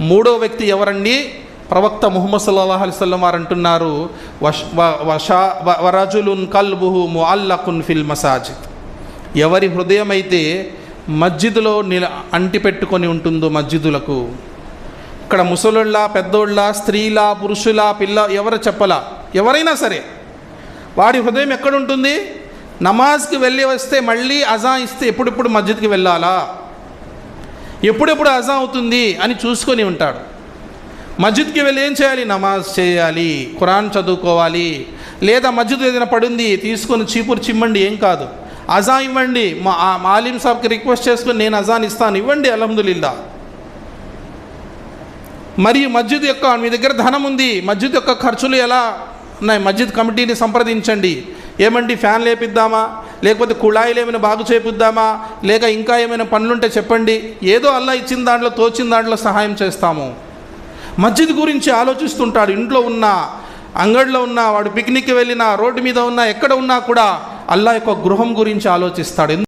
మూడో వ్యక్తి ఎవరండి? ప్రవక్త ముహమ్మద్ సల్లాహ్ అలిస్లం వారు అంటున్నారు వ- వషా వ- వరజులున్ కల్బుహు ముఅల్లకున్ ఫిల్ మసాజిద్. ఎవరి హృదయం అయితే మస్జిద్లో నిల అంటి పెట్టుకొని ఉంటుందో మస్జిదులకు. ఇక్కడ ముసలోళ్ళ పెద్దోళ్ళ స్త్రీల పురుషుల పిల్ల ఎవరు చెప్పలా? ఎవరైనా సరే. వాడి హృదయం ఎక్కడుంటుంది నమాజ్కి వెళ్ళి వస్తే మళ్ళీ అజా ఇస్తే ఎప్పుడెప్పుడు మస్జిద్కి వెళ్ళాలా? ఎప్పుడెప్పుడు అజా అవుతుంది అని చూసుకొని ఉంటాడు. మస్జిద్కి వెళ్ళి ఏం చేయాలి? నమాజ్ చేయాలి ఖురాన్ చదువుకోవాలి. లేదా మస్జిద్ ఏదైనా పడింది తీసుకొని చీపురు చిమ్మండి ఏం కాదు. అజా ఇవ్వండి. మా ఆ మాలిం సాబ్కి రిక్వెస్ట్ చేసుకుని నేను అజాన్ ఇస్తాను ఇవ్వండి అలహదుల్లా మరియు మస్జిద్ యొక్క మీ దగ్గర ధనం ఉంది. మస్జిద్ యొక్క ఖర్చులు ఎలా ఉన్నాయి? మస్జిద్ కమిటీని సంప్రదించండి. ఏమండి ఫ్యాన్ లేపిద్దామా? లేకపోతే కుళాయిలు ఏమైనా బాగు చేపిద్దామా లేక ఇంకా ఏమైనా పనులుంటే చెప్పండి. ఏదో అల్లా ఇచ్చిన దాంట్లో తోచిన దాంట్లో సహాయం చేస్తాము. మస్జిద్ గురించి ఆలోచిస్తుంటాడు. ఇంట్లో ఉన్న అంగడిలో ఉన్న వాడు పిక్నిక్కి వెళ్ళినా రోడ్డు మీద ఉన్నా ఎక్కడ ఉన్నా కూడా అల్లా యొక్క గృహం గురించి ఆలోచిస్తాడు.